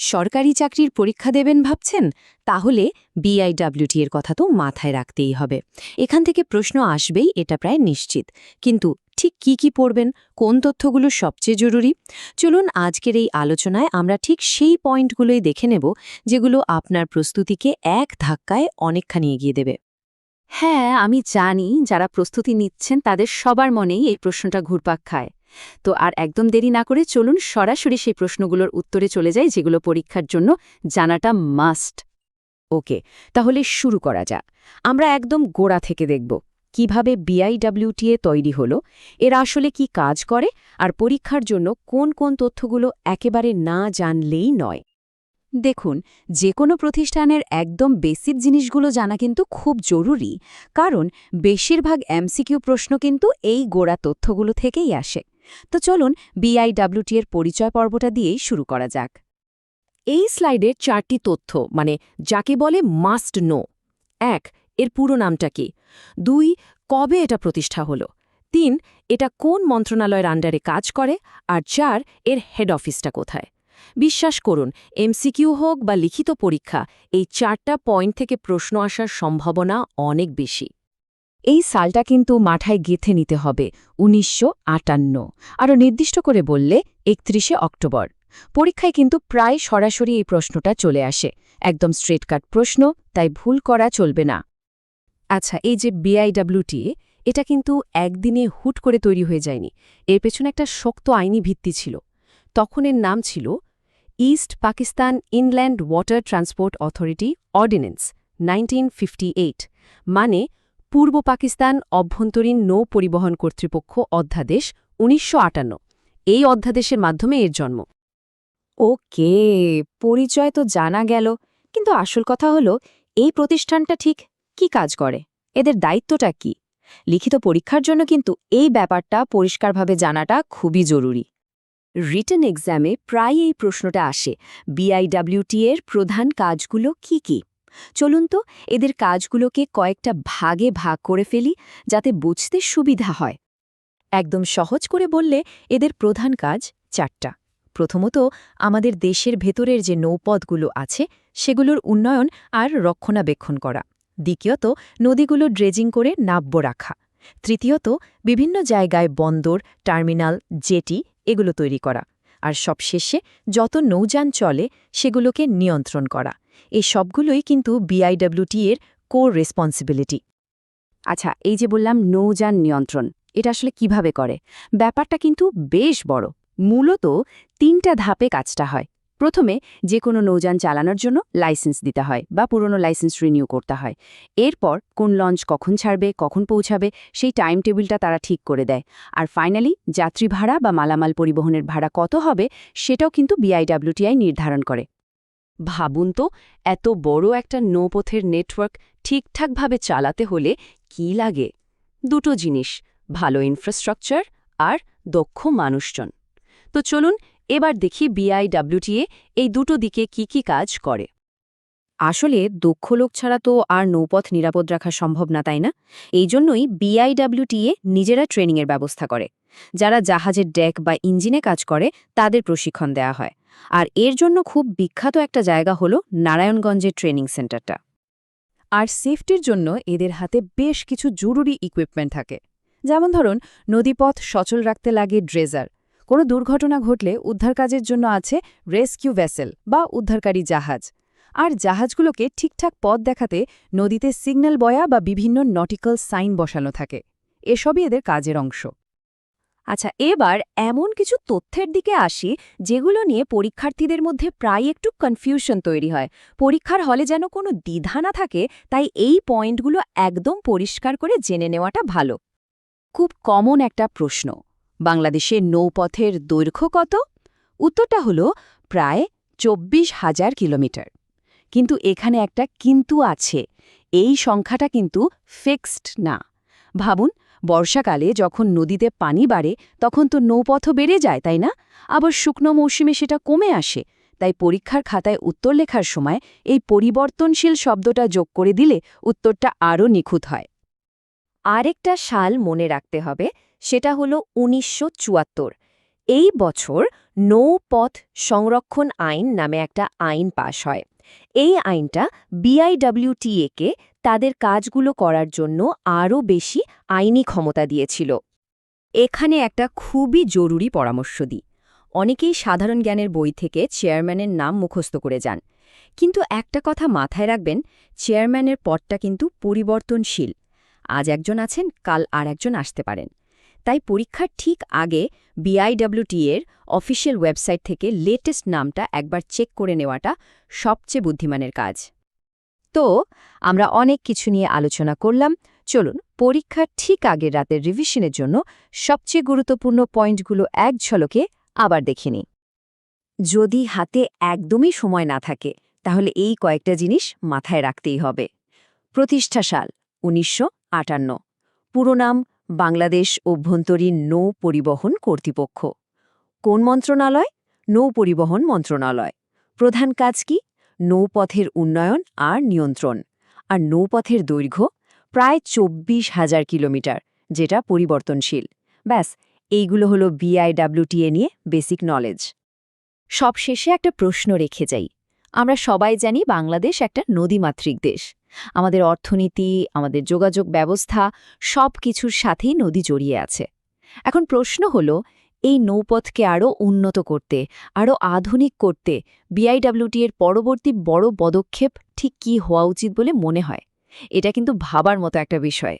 সরকারি চাকরির পরীক্ষা দেবেন ভাবছেন, তাহলে বিআইডব্লিউটি এর কথা তো মাথায় রাখতেই হবে। এখান থেকে প্রশ্ন আসবেই, এটা প্রায় নিশ্চিত। কিন্তু ঠিক কি কি পড়বেন, কোন তথ্যগুলো সবচেয়ে জরুরি? চলুন আজকের এই আলোচনায় আমরা ঠিক সেই পয়েন্টগুলোই দেখে নেব, যেগুলো আপনার প্রস্তুতিকে এক ধাক্কায় অনেকখানি এগিয়ে দেবে। হ্যাঁ আমি জানি যারা প্রস্তুতি নিচ্ছেন তাদের সবার মনেই এই প্রশ্নটা ঘুরপাক খায়। তো আর একদম দেরি না করে চলুন সরাসরি সেই প্রশ্নগুলোর উত্তরে চলে যাই, যেগুলো পরীক্ষার জন্য জানাটা মাস্ট। ওকে, তাহলে শুরু করা যাক। আমরা একদম গোড়া থেকে দেখব, কীভাবে বিআইডব্লিউটিএ তৈরি হলো, এরা আসলে কি কাজ করে, আর পরীক্ষার জন্য কোন কোন তথ্যগুলো একেবারে না জানলেই নয়। দেখুন যে কোনো প্রতিষ্ঠানের একদম বেসিক জিনিসগুলো জানা কিন্তু খুব জরুরি, কারণ বেশিরভাগ এমসিকিউ প্রশ্ন কিন্তু এই গোড়া তথ্যগুলো থেকেই আসে। তো চলুন বিআইডব্লিউটি এর পরিচয় পর্বটা দিয়েই শুরু করা যাক। এই স্লাইডের চারটি তথ্য মানে যাকে বলে মাস্ট নো। এক, এর পুরো নামটা কি? দুই, কবে এটা প্রতিষ্ঠা হলো? তিন, এটা কোন মন্ত্রণালয়ের আন্ডারে কাজ করে? আর চার, এর হেড অফিসটা কোথায়? বিশ্বাস করুন, এমসিকিউ হোক বা লিখিত পরীক্ষা, এই চারটা পয়েন্ট থেকে প্রশ্ন আসার সম্ভাবনা অনেক বেশি। এই সালটা কিন্তু মাথায় গেথে নিতে হবে, উনিশশো আটান্ন। আরও নির্দিষ্ট করে বললে, একত্রিশে অক্টোবর। পরীক্ষায় কিন্তু প্রায় সরাসরি এই প্রশ্নটা চলে আসে। একদম স্ট্রেট কাট প্রশ্ন, তাই ভুল করা চলবে না। আচ্ছা এই যে বিআইডব্লিউটি এটা কিন্তু একদিনে হুট করে তৈরি হয়ে যায়নি। এর পেছনে একটা শক্ত আইনি ভিত্তি ছিল। তখন এর নাম ছিল East Pakistan Inland Water Transport Authority Ordinance 1958 মানে পূর্ব পাকিস্তান অভ্যন্তরীণ নৌ পরিবহন কর্তৃপক্ষ অধ্যাদেশ উনিশশো আটান্ন। এই অধ্যাদেশের মাধ্যমে এর জন্ম। ওকে, পরিচয় তো জানা গেল, কিন্তু আসল কথা হলো, এই প্রতিষ্ঠানটা ঠিক কি কাজ করে? এদের দায়িত্বটা কি? লিখিত পরীক্ষার জন্য কিন্তু এই ব্যাপারটা পরিষ্কারভাবে জানাটা খুবই জরুরি। রিটেন এক্সামে প্রায় এই প্রশ্নটা আসে বিআইডব্লিউটি এর প্রধান কাজগুলো কি কি? চলুন তো এদের কাজগুলোকে কয়েকটা ভাগে ভাগ করে ফেলি, যাতে বুঝতে সুবিধা হয়। একদম সহজ করে বললে, এদের প্রধান কাজ চারটা। প্রথমত, আমাদের দেশের ভেতরের যে নৌপথগুলো আছে, সেগুলোর উন্নয়ন আর রক্ষণাবেক্ষণ করা। দ্বিতীয়ত, নদীগুলো ড্রেজিং করে নাব্য রাখা। তৃতীয়ত, বিভিন্ন জায়গায় বন্দর, টার্মিনাল, জেটি এগুলো তৈরি করা। আর সবশেষে, যত নৌযান চলে, সেগুলোকে নিয়ন্ত্রণ করা। এই সবগুলোই কিন্তু বিআইডব্লিউটি এর কোর রেসপন্সিবিলিটি আচ্ছা এই যে বললাম নৌযান নিয়ন্ত্রণ, এটা আসলে কীভাবে করে? ব্যাপারটা কিন্তু বেশ বড়। মূলত তিনটা ধাপে কাজটা হয়। প্রথমে যে কোনো নৌযান চালানোর জন্য লাইসেন্স দিতে হয় বা পুরনো লাইসেন্স রিনিউ করতে হয়। এরপর কোন লঞ্চ কখন ছাড়বে, কখন পৌঁছাবে, সেই টাইম টেবিলটা তারা ঠিক করে দেয়। আর ফাইনালি যাত্রী ভাড়া বা মালামাল পরিবহনের ভাড়া কত হবে, সেটাও কিন্তু বিআইডব্লিউটিআই নির্ধারণ করে। ভাবুন তো, এত বড় একটা নৌপথের নেটওয়ার্ক ঠিকঠাকভাবে চালাতে হলে কি লাগে? দুটো জিনিস, ভালো ইনফ্রাস্ট্রাকচার আর দক্ষ মানুষজন। তো চলুন এবার দেখি বিআইডব্লিউটিএ এই দুটো দিকে কি কি কাজ করে। আসলে দক্ষ লোক ছাড়া তো আর নৌপথ নিরাপদ রাখা সম্ভব না, তাই না? এই জন্যই বিআইডব্লিউটিএ নিজেরা ট্রেনিংয়ের ব্যবস্থা করে। যারা জাহাজের ডেক বা ইঞ্জিনে কাজ করে, তাদের প্রশিক্ষণ দেয়া হয়। আর এর জন্য খুব বিখ্যাত একটা জায়গা হলো নারায়ণগঞ্জের ট্রেনিং সেন্টারটা। আর সেফটির জন্য এদের হাতে বেশ কিছু জরুরি ইকুইপমেন্ট থাকে। যেমন ধরুন, নদীপথ সচল রাখতে লাগে ড্রেজার। কোনো দুর্ঘটনা ঘটলে উদ্ধার কাজের জন্য আছে রেস্কিউ ভেসেল বা উদ্ধারকারী জাহাজ। আর জাহাজগুলোকে ঠিকঠাক পথ দেখাতে নদীতে সিগন্যাল বয়া বা বিভিন্ন নটিক্যাল সাইন বসানো থাকে। এসবই এদের কাজের অংশ। আচ্ছা এবার এমন কিছু তথ্যের দিকে আসি যেগুলো নিয়ে পরীক্ষার্থীদের মধ্যে প্রায় একটু কনফিউশন তৈরি হয়। পরীক্ষার হলে যেন কোনো দ্বিধা না থাকে, তাই এই পয়েন্টগুলো একদম পরিষ্কার করে জেনে নেওয়াটা ভালো। খুব কমন একটা প্রশ্ন বাংলাদেশে নৌপথের দৈর্ঘ্য কত? উত্তরটা হল প্রায় চব্বিশ হাজার কিলোমিটার। কিন্তু এখানে একটা কিন্তু আছে, এই সংখ্যাটা কিন্তু ফিক্সড না। ভাবুন বর্ষাকালে যখন নদীতে পানি বাড়ে, তখন তো নৌপথও বেড়ে যায়, তাই না? আবার শুকনো মৌসুমে সেটা কমে আসে। তাই পরীক্ষার খাতায় উত্তর লেখার সময় এই পরিবর্তনশীল শব্দটা যোগ করে দিলে উত্তরটা আরও নিখুঁত হয়। আরেকটা সাল মনে রাখতে হবে, সেটা হলো উনিশশো চুয়াত্তর। এই বছর নৌপথ সংরক্ষণ আইন নামে একটা আইন পাশ হয়। এই আইনটা বিআইডব্লিউটিএকে তাদের কাজগুলো করার জন্য আরও বেশি আইনি ক্ষমতা দিয়েছিল। এখানে একটা খুবই জরুরি পরামর্শ দিই। অনেকেই সাধারণ জ্ঞানের বই থেকে চেয়ারম্যানের নাম মুখস্থ করে যান। কিন্তু একটা কথা মাথায় রাখবেন, চেয়ারম্যানের পদটা কিন্তু পরিবর্তনশীল। আজ একজন আছেন, কাল আর একজন আসতে পারেন। তাই পরীক্ষার ঠিক আগে বিআইডব্লিউটি এর অফিসিয়াল ওয়েবসাইট থেকে লেটেস্ট নামটা একবার চেক করে নেওয়াটা সবচেয়ে বুদ্ধিমানের কাজ। তো আমরা অনেক কিছু নিয়ে আলোচনা করলাম। চলুন, পরীক্ষার ঠিক আগের রাতের রিভিশনের জন্য সবচেয়ে গুরুত্বপূর্ণ পয়েন্টগুলো এক ঝলকে আবার দেখিনি যদি হাতে একদমই সময় না থাকে, তাহলে এই কয়েকটা জিনিস মাথায় রাখতেই হবে। প্রতিষ্ঠা সাল, উনিশশো আটান্ন। পুরো নাম বাংলাদেশ অভ্যন্তরীণ নৌ পরিবহন কর্তৃপক্ষ। কোন মন্ত্রণালয়? নৌ পরিবহন মন্ত্রণালয়। প্রধান কাজ কি? নৌপথের উন্নয়ন আর নিয়ন্ত্রণ। আর নৌপথের দৈর্ঘ্য প্রায় চব্বিশ হাজার কিলোমিটার, যেটা পরিবর্তনশীল। ব্যাস, এইগুলো হলো বিআইডব্লিউটিএ নিয়ে বেসিক নলেজ সবশেষে একটা প্রশ্ন রেখে যাই। আমরা সবাই জানি বাংলাদেশ একটা নদীমাতৃক দেশ। আমাদের অর্থনীতি, আমাদের যোগাযোগ ব্যবস্থা সব কিছুর সাথেই নদী জড়িয়ে আছে। এখন প্রশ্ন হল এই নৌপথকে আরও উন্নত করতে, আরও আধুনিক করতে বিআইডব্লিউটি এর পরবর্তী বড় পদক্ষেপ ঠিক কী হওয়া উচিত বলে মনে হয়? এটা কিন্তু ভাবার মতো একটা বিষয়।